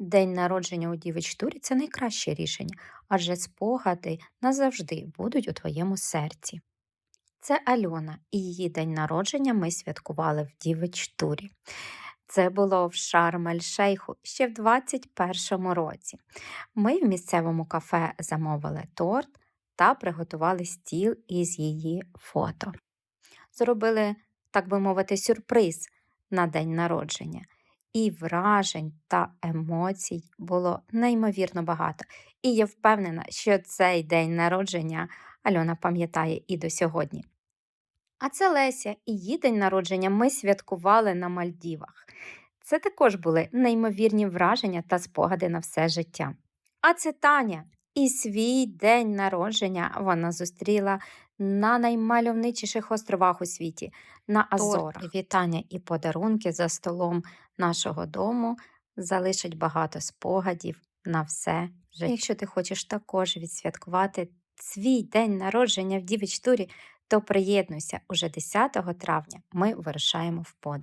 День народження у дівич-турі це найкраще рішення, адже спогади назавжди будуть у твоєму серці. Це Альона, і її день народження ми святкували в дівич-турі. Це було в Шарм-ель-Шейху ще в 21-му році. Ми в місцевому кафе замовили торт та приготували стіл із її фото. Зробили, так би мовити, сюрприз на день народження. І вражень та емоцій було неймовірно багато. І я впевнена, що цей день народження Альона пам'ятає і до сьогодні. А це Леся, і її день народження ми святкували на Мальдівах. Це також були неймовірні враження та спогади на все життя. А це Таня. І свій день народження вона зустріла на наймальовничіших островах у світі, на Азорах. Торт, вітання і подарунки за столом нашого дому залишать багато спогадів на все життя. Якщо ти хочеш також відсвяткувати свій день народження в Дівич Турі, то приєднуйся уже 10 травня. Ми вирушаємо в подорож.